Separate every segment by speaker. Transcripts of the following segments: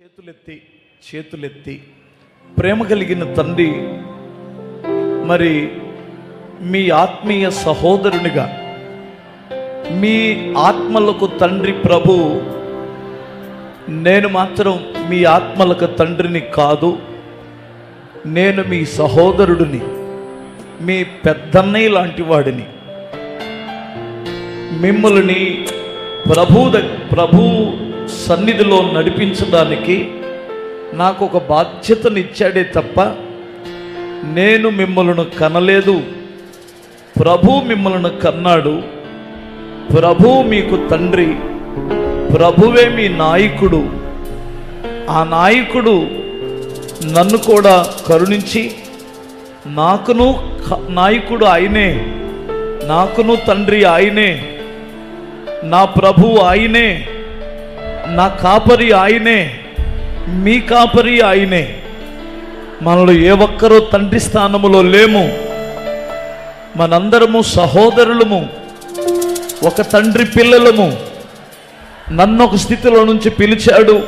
Speaker 1: చేతులెత్తి చేతులెత్తి ప్రేమ కలిగిన తండ్రి మరి మీ ఆత్మీయ సహోదరునిగా మీ ఆత్మలకు తండ్రి ప్రభు నేను మాత్రం మీ ఆత్మలకు తండ్రిని కాదు నేను మీ సహోదరుడిని మీ పెద్దన్నయ్య లాంటి వాడిని. మిమ్మల్ని ప్రభు ద- ప్రభు సన్నిధిలో నడిపించడానికి నాకు ఒక బాధ్యతనిచ్చాడే తప్ప నేను మిమ్మల్ని కనలేదు. ప్రభు మిమ్మల్ని కన్నాడు. ప్రభు మీకు తండ్రి. ప్రభువే మీ నాయకుడు. ఆ నాయకుడు నన్ను కూడా కరుణించి నాకును నాయకుడు ఆయనే. నాకును తండ్రి ఆయనే. నా ప్రభు ఆయనే. నా కాపరి ఆయనే మీ కాపరి ఆయనే. మనలో ఏ ఒక్కరూ తండ్రి స్థానములో లేము. మనందరము సహోదరులము ఒక తండ్రి పిల్లలము. నన్ను ఒక స్థితిలో నుంచి పిలిచాడు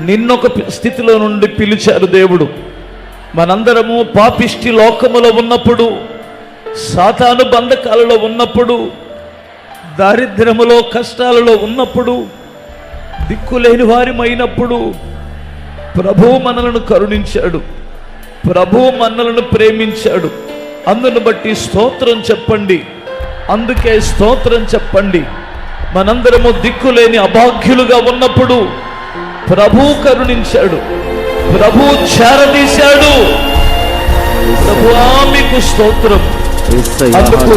Speaker 1: నిన్నొక స్థితిలో నుండి పిలిచాడు దేవుడు. మనందరము పాపిష్టి లోకములో ఉన్నప్పుడు సాతాను బంధకాలలో ఉన్నప్పుడు దారిద్ర్యములో కష్టాలలో ఉన్నప్పుడు దిక్కులేని వారిమైనప్పుడు ప్రభు మనలను కరుణించాడు. ప్రభు మనలను ప్రేమించాడు. అందును బట్టి స్తోత్రం చెప్పండి. అందుకే స్తోత్రం చెప్పండి. మనందరము దిక్కులేని అభాగ్యులుగా ఉన్నప్పుడు ప్రభు కరుణించాడు. ప్రభు చేరదీశాడు. ప్రభువా మీకు స్తోత్రం. అందుకు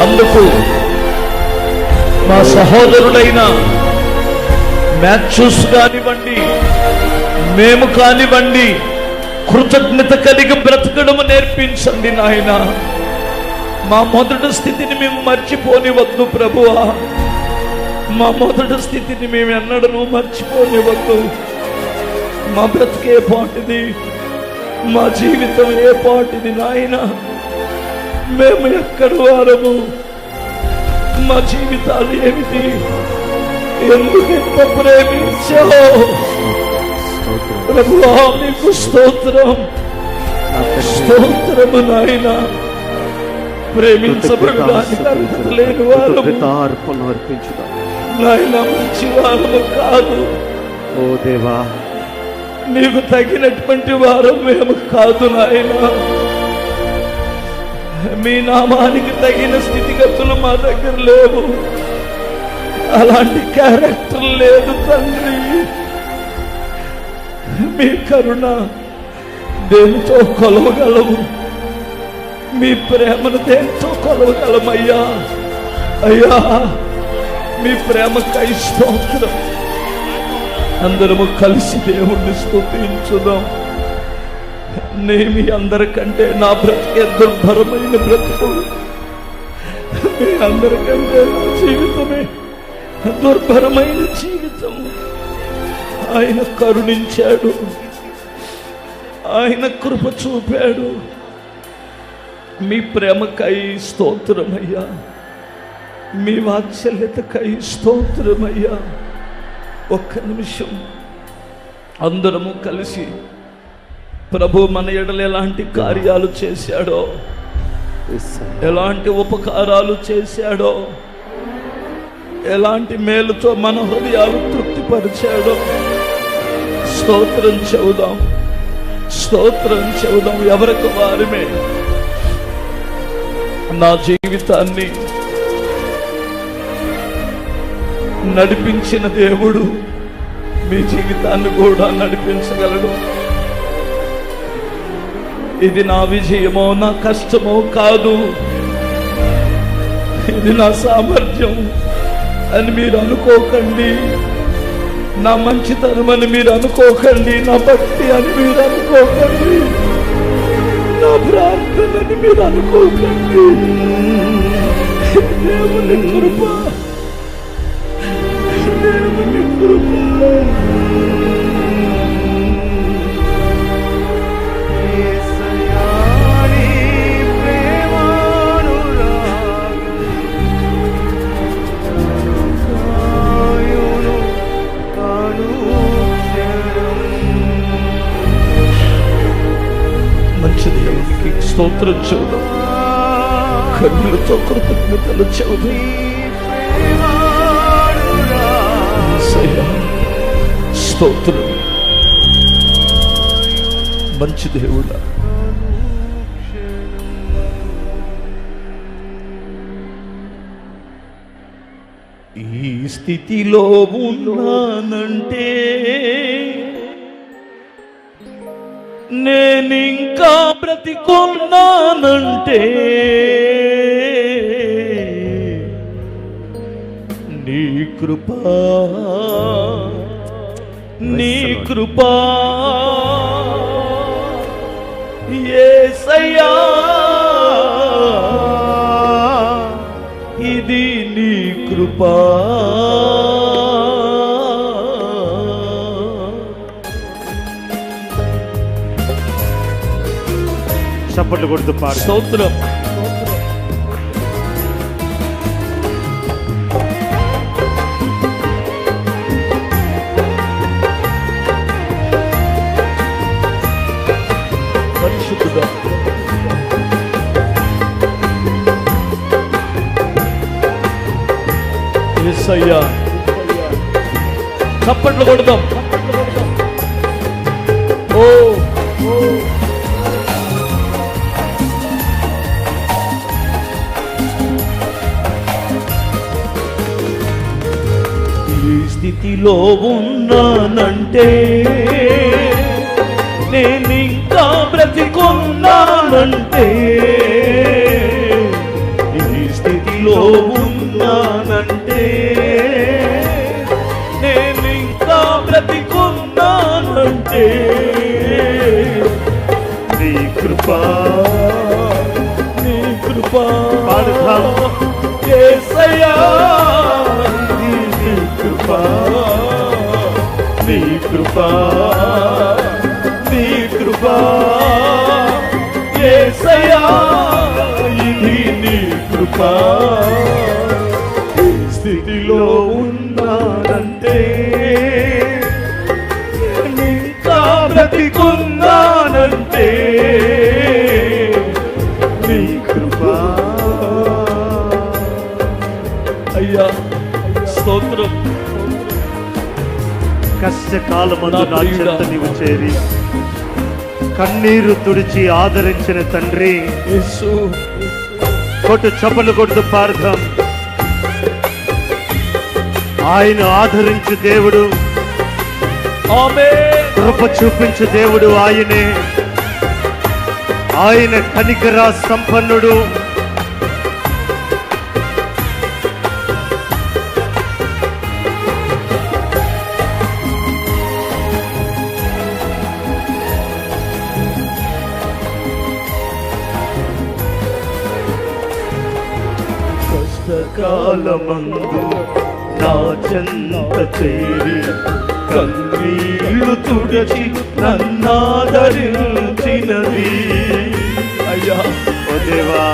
Speaker 1: అందుకు మా సహోదరుడైన మ్యాథ్యూస్ కానివ్వండి మేము కానివ్వండి కృతజ్ఞత కలిగి బ్రతకడము నేర్పించండి నాయన. మా మొదటి స్థితిని మేము మర్చిపోనివద్దు ప్రభువా. మా మొదటి స్థితిని మేము ఎన్నడను మర్చిపోనివద్దు. మా బ్రతికే పాటిది మా జీవితం ఏ పాటిది నాయన. మేము ఎక్కడ వారము? మా జీవితాలు ఏమిటి? ఎందుకు ఎంత ప్రేమించావు ప్రభువా మీకు స్తోత్రం. స్తోత్రము నాయన. ప్రేమించబడడానికి లేని
Speaker 2: అర్పణ అర్పించుదాం.
Speaker 1: నాయన మంచి వారము కాదు.
Speaker 2: ఓ దేవా.
Speaker 1: నీకు తగినటువంటి వారం మేము కాదు నాయన. మీ నామానికి తగిన స్థితిగతులు మా దగ్గర లేవు. అలాంటి క్యారెక్టర్ లేదు తండ్రి. మీ కరుణ దేనితో కొలవగలము మీ ప్రేమను దేనితో కొలవగలమయ్యా? అయ్యా మీ ప్రేమకై స్తోత్రం అందరము కలిసి దేవుణ్ణి స్థుతించుదాం నేమి అందరికంటే నా బ్రతికే దుర్భరమైన బ్రతుకు. మీ అందరికంటే నా జీవితమే దుర్భరమైన జీవితం. ఆయన కరుణించాడు. ఆయన కృప చూపాడు. మీ ప్రేమకై స్తోత్రమయ్యా. మీ వాత్సల్యతకై స్తోత్రమయ్యా. ఒక్క నిమిషం. అందరము కలిసి ప్రభు మన ఎడలు ఎలాంటి కార్యాలు చేశాడో. ఎలాంటి ఉపకారాలు చేశాడో ఎలాంటి మేలుతో మన హృదయాలు తృప్తిపరిచాడో? స్తోత్రం చెబుదాం. స్తోత్రం చెబుదాం. ఎవరికి వారిమే? నా జీవితాన్ని నడిపించిన దేవుడు మీ జీవితాన్ని కూడా నడిపించగలడు. ఇది నా విజయమో నా కష్టమో కాదు. ఇది నా సామర్థ్యం. అని మీరు అనుకోకండి. నా మంచితనం అని మీరు అనుకోకండి. నా భక్తి అని మీరు అనుకోకండి. నా ప్రార్థనని మీరు అనుకోకండి. దేవుని కృప. దేవుని కృప. స్తోత్రం చెబుదాం కన్నులతో కృతజ్ఞతలు చెబుదాం స్తోత్రం. మంచి దేవుడా. ఈ స్థితిలో ఉన్నానంటే నేనింకా బ్రతికున్నానంటే నీ కృపా నీ కృపా యేసయ్యా ఇది నీ కృపా.
Speaker 2: చప్పట్లు కొడుతూ పాడు.
Speaker 1: స్తోత్రం. పరిశుద్ధుడా. యేసయ్యా చప్పట్లు కొడదాం. ఓ నీలో ఉన్నానంటే నేనింకా బ్రతికున్నానంటే ఈ స్థితిలో
Speaker 2: కృపా.
Speaker 1: ఈ స్థితిలో ఉన్నానంటే ఇంకా బ్రతికున్నానంటే నీ కృపా. అయ్యా స్తోత్రం.
Speaker 2: కష్టకాలమందు
Speaker 1: నా.
Speaker 2: చెంత నీవు చేరి కన్నీరు తుడిచి ఆదరించిన తండ్రి
Speaker 1: యేసు.
Speaker 2: కొట్టు చప్పలు కొడుతూ పార్థం. ఆయన ఆదరించు దేవుడు.
Speaker 1: ఆమె
Speaker 2: కృప చూపించు దేవుడు ఆయనే. ఆయన కనికరా సంపన్నుడు.
Speaker 1: కాలమందు నా చెంత చేరి కన్నీళ్ళు తుడచి నన్నాదరించినది. అయ్యా
Speaker 2: ఓ దేవా.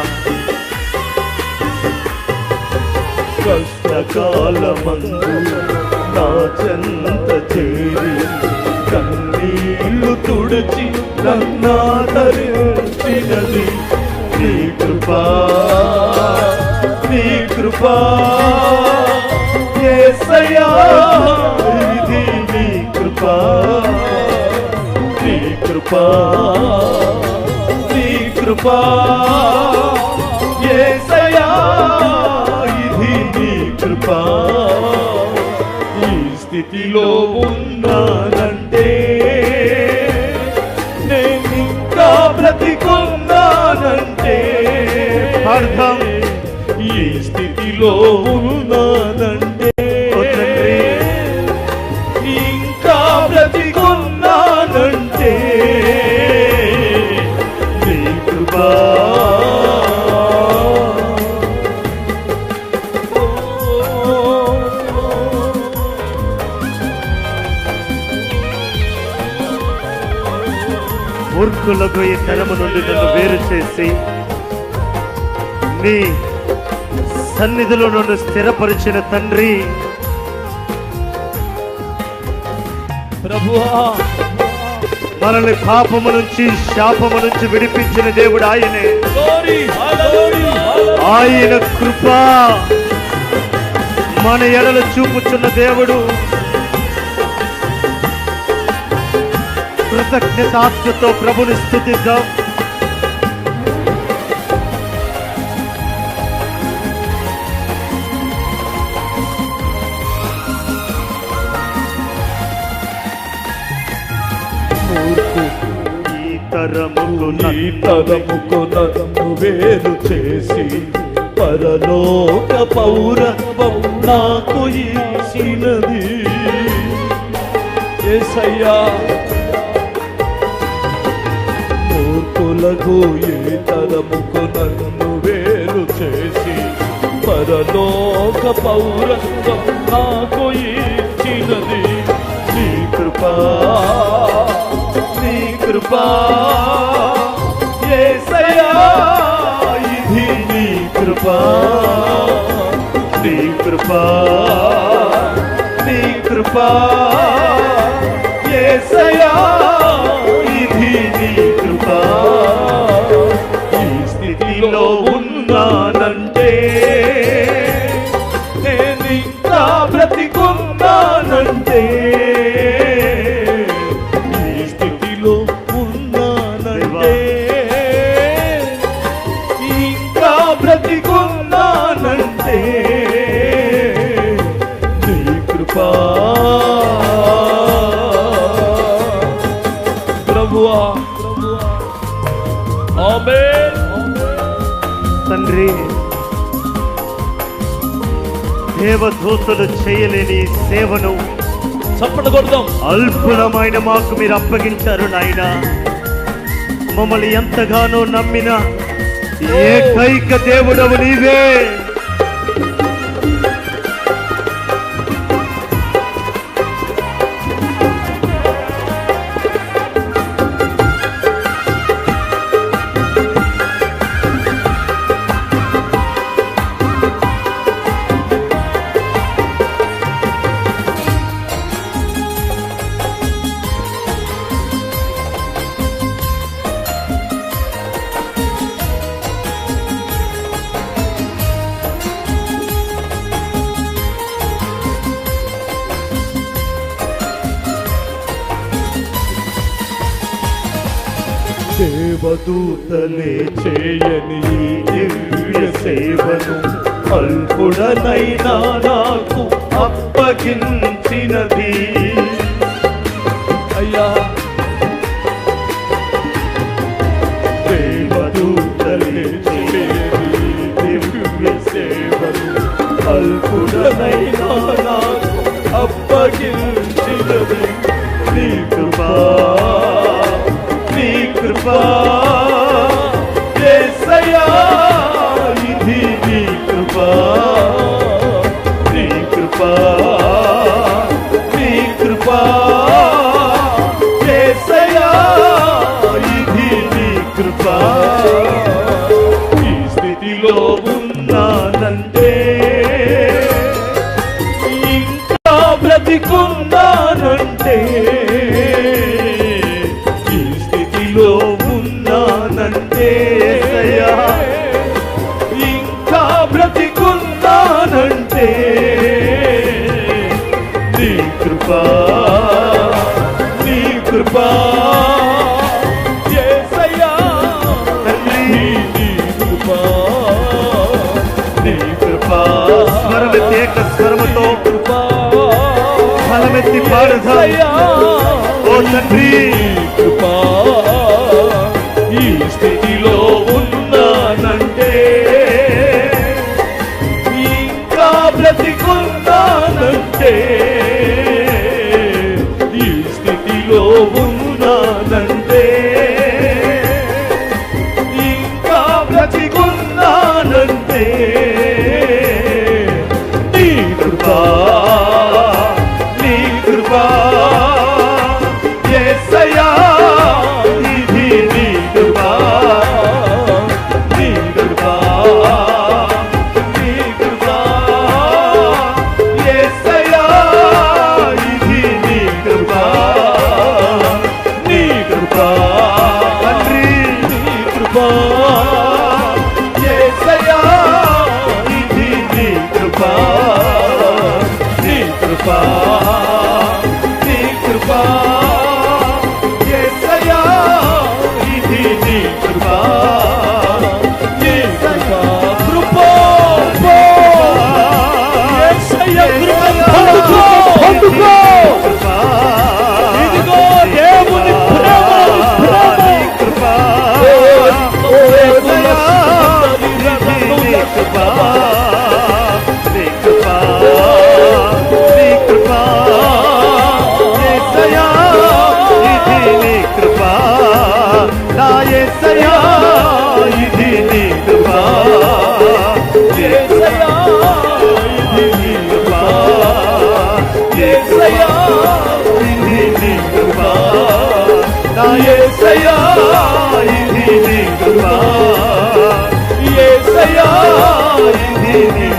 Speaker 1: కష్టకాలమందు నా చెంత చేరి కన్నీళ్ళు తుడచి నన్నాదరించినది. నీ కృపా కృపా. యేసయ్యా ఇది నీ కృపా. నీ కృపా. నీ కృపా. యేసయ్యా ఇది నీ కృపా. ఈ స్థితిలో ఉన్నానంటే నేను ఇంకా బ్రతికున్నానంటే.
Speaker 2: అర్థం.
Speaker 1: స్థితిలో ఉన్నానంటే. ఇంకా బ్రతికున్నానంటే నీ కృపా
Speaker 2: మూర్ఖులకు ఈ తరము నుండి నన్ను వేరు చేసి నీ సన్నిధిలో నన్ను స్థిరపరిచిన తండ్రి.
Speaker 1: ప్రభువా
Speaker 2: మనల్ని పాపము నుంచి శాపము నుంచి విడిపించిన దేవుడు ఆయనే. ఆయన కృప మన ఎడల చూపుచున్న దేవుడు. కృతజ్ఞతాత్మతో ప్రభుని స్థుతిద్దాం. తరముకు
Speaker 1: నీ తరముకు నన్ను వేరు చేసి పరలోక పౌరత్వం నాకు ఇచ్చినది ఏసయ్యా మూర్ఖులకు ఈ తరముకు నన్ను వేరు చేసి పరలోక పౌరత్వం నాకు ఇచ్చినది నీ కృపా కృపా. యేసయ్యా ఇది నీ కృపా. నీ కృపా. నీ కృపా. యేసయ్యా ఇది నీ కృపా. ఈ స్థితిలో ఉన్నానంటే నేనింకా బ్రతికున్నానంటే
Speaker 2: దేవదూతలు చేయలేని సేవను
Speaker 1: చప్పట కొడదాం.
Speaker 2: అల్పులమైన మాకు మీరు అప్పగించారు నాయన. మమ్మల్ని ఎంతగానో నమ్మిన ఏకైక దేవుడవు నీవే.
Speaker 1: దేవదూతలే చేయని దివ్య సేవను అల్పుడనైనా నాకు అప్పగించినది. అయ్యా దేవదూతలే చేయని దివ్య సేవను అల్పుడనైనా నాకు అప్పగించి
Speaker 2: ఫలమెత్తి ఓ తండ్రి
Speaker 1: కృపా ఈ స్థితిలో ఉన్న ఏసయా ఇది నీ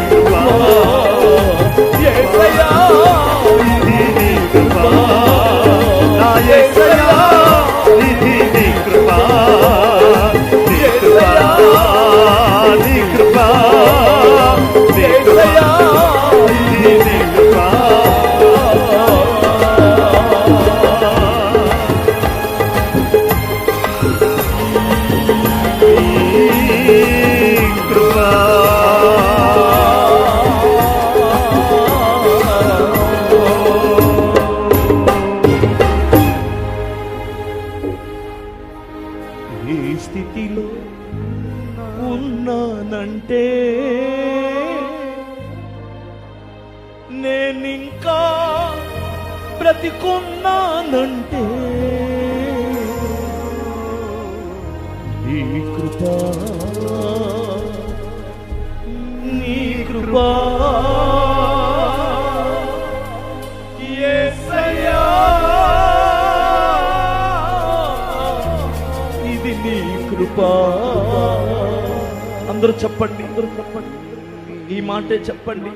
Speaker 1: అందరూ చెప్పండి. అందరూ చెప్పండి ఈ మాటే చెప్పండి.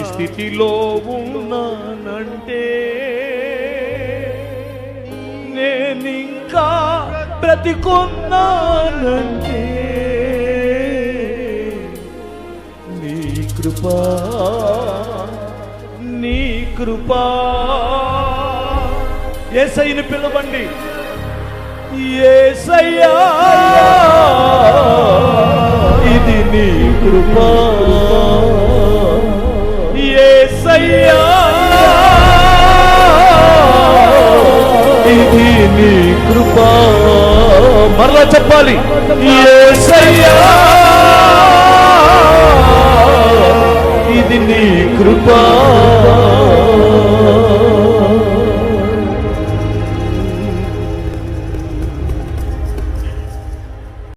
Speaker 1: ఈ స్థితిలో ఉన్నానంటే నేనింకా బ్రతికున్నానంటే నీ కృపా నీ కృపా. ఏసైని పిలవండి. ఏసయ్యా ఇది నీ కృపా. ఏసయ్యా ఇది నీ కృపా. మరలా చెప్పాలి ఏసయ్యా ఇది నీ కృపా.